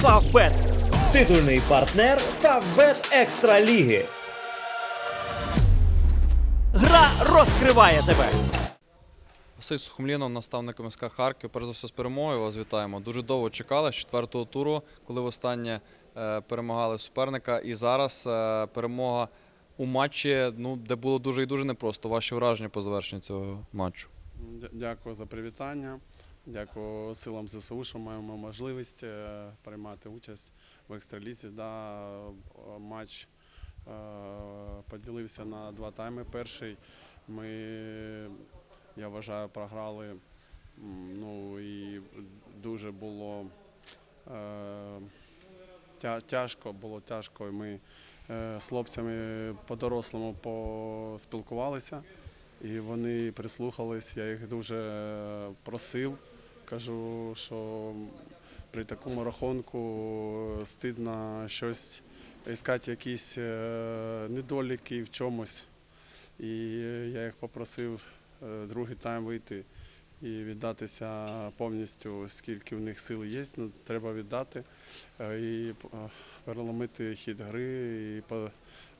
Фавбет. Титульний партнер Фавбет Екстра Ліги. Гра розкриває тебе. Василь Сухомлінов, наставник МСК Харків. Перш за все з перемогою вас вітаємо. Дуже довго чекали з четвертого туру, коли востаннє е, перемагали суперника. І зараз е, перемога у матчі, ну, де було дуже і дуже непросто. Ваші враження по завершенню цього матчу. Дякую за привітання. Дякую силам ЗСУ, що маємо можливість е, приймати участь в екстралізі. Да, матч е, поділився на два тайми. Перший ми, я вважаю, програли. Ну і дуже було е, тяжко, було тяжко. Ми з хлопцями по-дорослому поспілкувалися. І вони прислухались, я їх дуже е, просив. Кажу, що при такому рахунку стидно щось іскати якісь е, недоліки в чомусь. І я їх попросив е, другий тайм вийти і віддатися повністю, скільки в них сил є, ну, треба віддати е, і е, переломити хід гри і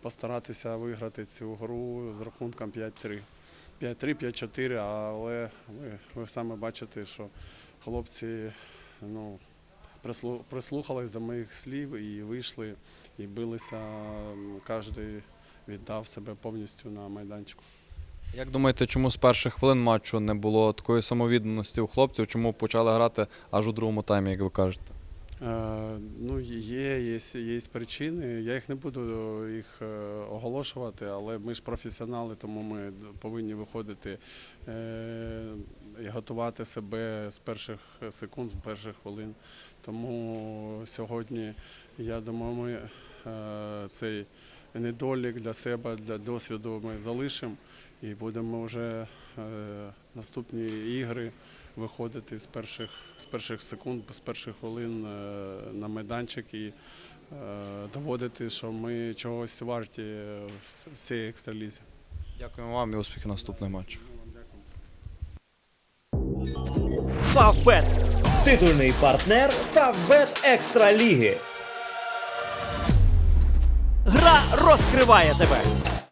постаратися виграти цю гру з рахунком 5-3. 5-3, 5-4, але ви, ви саме бачите, що хлопці ну, прислу- прислухались до моїх слів і вийшли, і билися. Кожен віддав себе повністю на майданчику. Як думаєте, чому з перших хвилин матчу не було такої самовідданості у хлопців? Чому почали грати аж у другому таймі, як ви кажете? Е, Ну, є, є, є причини. Я їх не буду їх е, оголошувати, але ми ж професіонали, тому ми повинні виходити е, і готувати себе з перших секунд, з перших хвилин. Тому сьогодні, я думаю, ми е, цей недолік для себе, для досвіду ми залишимо і будемо вже е, наступні ігри виходити з перших, з перших секунд, з перших хвилин е, на майданчик і е, доводити, що ми чогось варті в цій екстралізі. Дякуємо вам і успіхів наступних матчах. Фавбет. Титульний партнер Фавбет Екстра Ліги. Гра розкриває тебе.